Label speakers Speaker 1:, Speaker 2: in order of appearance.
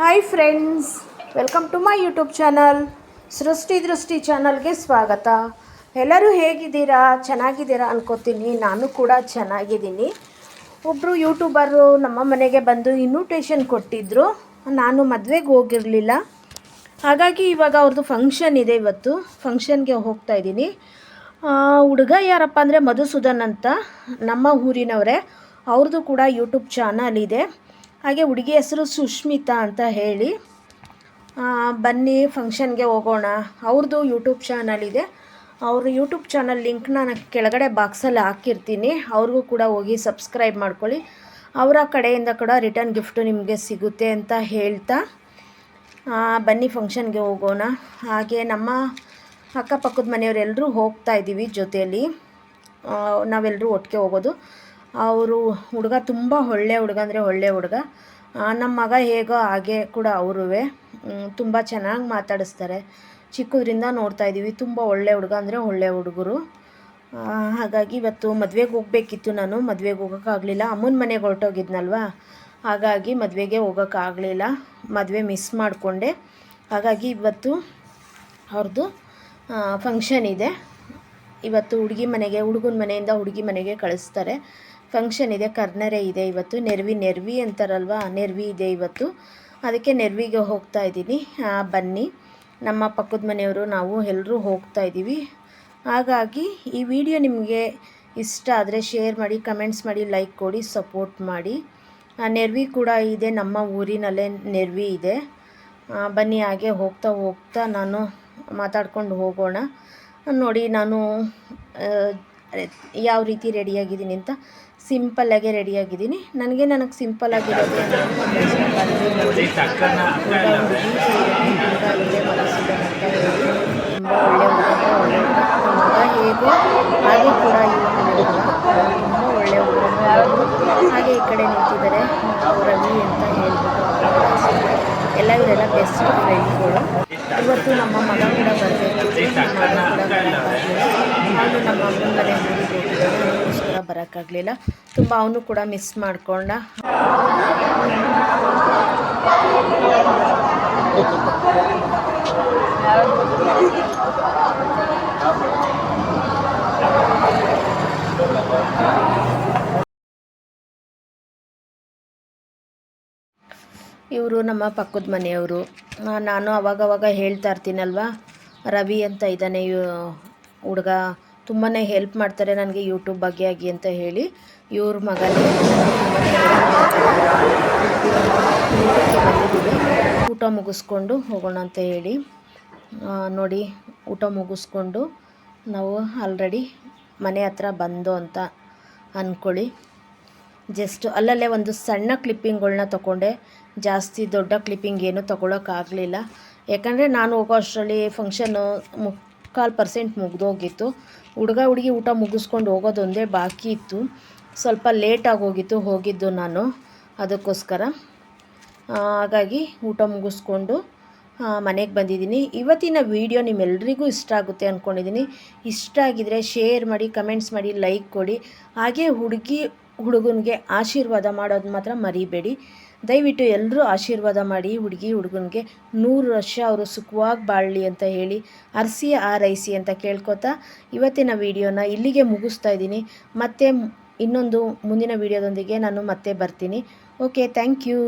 Speaker 1: Hi friends welcome to my YouTube channel Srishti Drishti ಚಾನಲ್ಗೆ ಸ್ವಾಗತ. ಎಲ್ಲರೂ ಹೇಗಿದ್ದೀರಾ? ಚೆನ್ನಾಗಿದ್ದೀರಾ ಅನ್ಕೋತೀನಿ. ನಾನು ಕೂಡ ಚೆನ್ನಾಗಿದ್ದೀನಿ. ಒಬ್ಬರು ಯೂಟ್ಯೂಬರು ನಮ್ಮ ಮನೆಗೆ ಬಂದು ಇನ್ವಿಟೇಷನ್ ಕೊಟ್ಟಿದ್ದರು ನಾನು ಮದುವೆಗೆ ಹೋಗಿರಲಿಲ್ಲ. ಹಾಗಾಗಿ ಇವಾಗ ಅವ್ರದ್ದು ಫಂಕ್ಷನ್ ಇದೆ ಇವತ್ತು. ಫಂಕ್ಷನ್ಗೆ ಹೋಗ್ತಾ ಇದ್ದೀನಿ. ಹುಡುಗ ಯಾರಪ್ಪ ಅಂದರೆ ಮಧುಸೂದನ್ ಅಂತ. ನಮ್ಮ ಊರಿನವರೇ. ಅವ್ರದ್ದು ಕೂಡ ಯೂಟ್ಯೂಬ್ ಚಾನಲ್ ಇದೆ. ಹಾಗೆ ಹುಡುಗಿ ಹೆಸರು ಸುಷ್ಮಿತಾ ಅಂತ ಹೇಳಿ. ಬನ್ನಿ ಫಂಕ್ಷನ್ಗೆ ಹೋಗೋಣ. ಅವ್ರದ್ದು ಯೂಟ್ಯೂಬ್ ಚಾನಲ್ ಇದೆ. ಅವ್ರ ಯೂಟ್ಯೂಬ್ ಚಾನಲ್ ಲಿಂಕ್ನ ನಾನು ಕೆಳಗಡೆ ಬಾಕ್ಸಲ್ಲಿ ಹಾಕಿರ್ತೀನಿ. ಅವ್ರಿಗೂ ಕೂಡ ಹೋಗಿ ಸಬ್ಸ್ಕ್ರೈಬ್ ಮಾಡ್ಕೊಳ್ಳಿ. ಅವರ ಕಡೆಯಿಂದ ಕೂಡ ರಿಟರ್ನ್ ಗಿಫ್ಟು ನಿಮಗೆ ಸಿಗುತ್ತೆ ಅಂತ ಹೇಳ್ತಾ. ಬನ್ನಿ ಫಂಕ್ಷನ್ಗೆ ಹೋಗೋಣ. ಹಾಗೆ ನಮ್ಮ ಅಕ್ಕಪಕ್ಕದ ಮನೆಯವರೆಲ್ಲರೂ ಹೋಗ್ತಾ ಇದ್ದೀವಿ ಜೊತೆಯಲ್ಲಿ. ನಾವೆಲ್ಲರೂ ಒಟ್ಟಿಗೆ ಹೋಗೋದು. ಅವರು ಹುಡುಗ ತುಂಬ ಒಳ್ಳೆ ಹುಡುಗ ಅಂದರೆ ಒಳ್ಳೆ ಹುಡುಗ. ನಮ್ಮ ಮಗ ಹೇಗೋ ಹಾಗೆ ಕೂಡ ಅವರೂ ತುಂಬ ಚೆನ್ನಾಗಿ ಮಾತಾಡಿಸ್ತಾರೆ. ಚಿಕ್ಕದ್ರಿಂದ ನೋಡ್ತಾ ಇದ್ದೀವಿ ತುಂಬ ಒಳ್ಳೆ ಹುಡುಗ ಅಂದರೆ ಒಳ್ಳೆ ಹುಡುಗರು. ಹಾಗಾಗಿ ಇವತ್ತು ಮದುವೆಗೆ ಹೋಗಬೇಕಿತ್ತು ನಾನು. ಮದುವೆಗೆ ಹೋಗೋಕ್ಕಾಗಲಿಲ್ಲ ಅಮ್ಮನ ಮನೆಗೆ ಹೊರಟೋಗಿದ್ನಲ್ವಾ? ಹಾಗಾಗಿ ಮದುವೆಗೆ ಹೋಗೋಕ್ಕಾಗಲಿಲ್ಲ ಮದುವೆ ಮಿಸ್ ಮಾಡಿಕೊಂಡೆ. ಹಾಗಾಗಿ ಇವತ್ತು ಅವ್ರದ್ದು ಫಂಕ್ಷನ್ ಇದೆ. ಇವತ್ತು ಹುಡುಗಿ ಮನೆಗೆ, ಹುಡುಗನ ಮನೆಯಿಂದ ಹುಡುಗಿ ಮನೆಗೆ ಕಳಿಸ್ತಾರೆ. ಫಂಕ್ಷನ್ ಇದೆ ಕರ್ನರೆ ಇದೆ ಇವತ್ತು. ನೆರ್ವಿ ನೆರ್ವಿ ಅಂತಾರಲ್ವ? ನೆರ್ವಿ ಇದೆ ಇವತ್ತು. ಅದಕ್ಕೆ ನೆರ್ವಿಗೆ ಹೋಗ್ತಾ ಇದ್ದೀನಿ. ಬನ್ನಿ. ನಮ್ಮ ಪಕ್ಕದ ಮನೆಯವರು ನಾವು ಎಲ್ಲರೂ ಹೋಗ್ತಾ ಇದ್ದೀವಿ. ಹಾಗಾಗಿ ಈ ವಿಡಿಯೋ ನಿಮಗೆ ಇಷ್ಟ ಆದರೆ ಶೇರ್ ಮಾಡಿ, ಕಮೆಂಟ್ಸ್ ಮಾಡಿ, ಲೈಕ್ ಕೊಡಿ, ಸಪೋರ್ಟ್ ಮಾಡಿ. ನೆರ್ವಿ ಕೂಡ ಇದೆ, ನಮ್ಮ ಊರಿನಲ್ಲೇ ನೆರ್ವಿ ಇದೆ. ಬನ್ನಿ, ಹಾಗೆ ಹೋಗ್ತಾ ಹೋಗ್ತಾ ನಾನು ಮಾತಾಡ್ಕೊಂಡು ಹೋಗೋಣ. ನೋಡಿ, ನಾನು ಯಾವ ರೀತಿ ರೆಡಿಯಾಗಿದ್ದೀನಿ ಅಂತ ಸಿಂಪಲ್ಲಾಗೆ ರೆಡಿಯಾಗಿದ್ದೀನಿ ನನಗೆ ನನಗೆ ಸಿಂಪಲ್ ಆಗಿರೋದು ತುಂಬ ಒಳ್ಳೆಯ ಮಗ, ಹೇಗೋ ಹಾಗೆ ಕೂಡ ಹುಡುಗ ತುಂಬ ಒಳ್ಳೆ ಹುಡುಗ ಹಾಗೆ ಈ ಕಡೆ ನಿಂತಿದ್ದಾರೆ ರವಿ ಅಂತ ಹೇಳ್ಬಿಟ್ಟು ಎಲ್ಲ ಇವರೆಲ್ಲ ಬೆಸ್ಟ್ ಫ್ರೆಂಡ್ಗಳು ಇವತ್ತು ನಮ್ಮ ಮಗ ಕೂಡ ಬರಬೇಕು ಮಗ ಕೂಡ ನಮ್ಮ ಅಮ್ಮನ ಮನೆ ಹೋಗಿದ್ದ ಬರೋಕ್ಕಾಗಲಿಲ್ಲ. ತುಂಬ ಅವನು ಕೂಡ ಮಿಸ್ ಮಾಡಿಕೊಂಡ. ಇವರು ನಮ್ಮ ಪಕ್ಕದ ಮನೆಯವರು. ನಾನು ಅವಾಗವಾಗ ಹೇಳ್ತಾ ಇರ್ತೀನಲ್ವ, ರವಿ ಅಂತ ಇದ್ದಾನೆ ಹುಡುಗ ತುಂಬಾ ಹೆಲ್ಪ್ ಮಾಡ್ತಾರೆ ನನಗೆ ಯೂಟ್ಯೂಬ್ ಬಗ್ಗೆ ಆಗಿ ಅಂತ ಹೇಳಿ. ಇವ್ರ ಮಗನೇ ಊಟ ಮುಗಿಸ್ಕೊಂಡು ಹೋಗೋಣ ಅಂತ ಹೇಳಿ. ನೋಡಿ, ಊಟ ಮುಗಿಸ್ಕೊಂಡು ನಾವು ಆಲ್ರೆಡಿ ಮನೆ ಹತ್ರ ಬಂದು ಅಂತ ಅಂದ್ಕೊಳ್ಳಿ ಜಸ್ಟ್ ಅಲ್ಲಲ್ಲೇ ಒಂದು ಸಣ್ಣ ಕ್ಲಿಪ್ಪಿಂಗ್ಗಳನ್ನ ತೊಗೊಂಡೆ ಜಾಸ್ತಿ ದೊಡ್ಡ ಕ್ಲಿಪ್ಪಿಂಗ್ ಏನೂ ತೊಗೊಳಕ್ಕಾಗಲಿಲ್ಲ ಯಾಕಂದರೆ ನಾನು ಹೋಗೋ ಅಷ್ಟರಲ್ಲಿ ಫಂಕ್ಷನ್ನು ಮುಕ್ಕಾಲು ಪರ್ಸೆಂಟ್ ಮುಗಿದೋಗಿತ್ತು. ಹುಡುಗ ಹುಡುಗಿ ಊಟ ಮುಗಿಸ್ಕೊಂಡು ಹೋಗೋದೊಂದೇ ಬಾಕಿ ಇತ್ತು. ಸ್ವಲ್ಪ ಲೇಟಾಗಿ ಹೋಗಿತ್ತು ಹೋಗಿದ್ದು ನಾನು ಅದಕ್ಕೋಸ್ಕರ. ಹಾಗಾಗಿ ಊಟ ಮುಗಿಸ್ಕೊಂಡು ಮನೆಗೆ ಬಂದಿದ್ದೀನಿ. ಇವತ್ತಿನ ವಿಡಿಯೋ ನಿಮ್ಮೆಲ್ಲರಿಗೂ ಇಷ್ಟ ಆಗುತ್ತೆ ಅಂದ್ಕೊಂಡಿದ್ದೀನಿ ಇಷ್ಟ ಆಗಿದರೆ ಶೇರ್ ಮಾಡಿ, ಕಮೆಂಟ್ಸ್ ಮಾಡಿ, ಲೈಕ್ ಕೊಡಿ. ಹಾಗೆ ಹುಡುಗಿ, ಹುಡುಗನಿಗೆ ಆಶೀರ್ವಾದ ಮಾಡೋದು ಮಾತ್ರ ಮರಿಬೇಡಿ. ದಯವಿಟ್ಟು ಎಲ್ಲರೂ ಆಶೀರ್ವಾದ ಮಾಡಿ ಹುಡುಗಿ, ಹುಡುಗನಿಗೆ ನೂರು ವರ್ಷ ಅವರು ಸುಖವಾಗಿ ಬಾಳಲಿ ಅಂತ ಹೇಳಿ ಅರಸಿ, ಆರೈಸಿ ಅಂತ ಕೇಳ್ಕೊತಾ ಇವತ್ತಿನ ವಿಡಿಯೋನ ಇಲ್ಲಿಗೆ ಮುಗಿಸ್ತಾ ಇದ್ದೀನಿ. ಮತ್ತೆ ಇನ್ನೊಂದು ಮುಂದಿನ ವಿಡಿಯೋದೊಂದಿಗೆ ನಾನು ಮತ್ತೆ ಬರ್ತೀನಿ. Okay thank you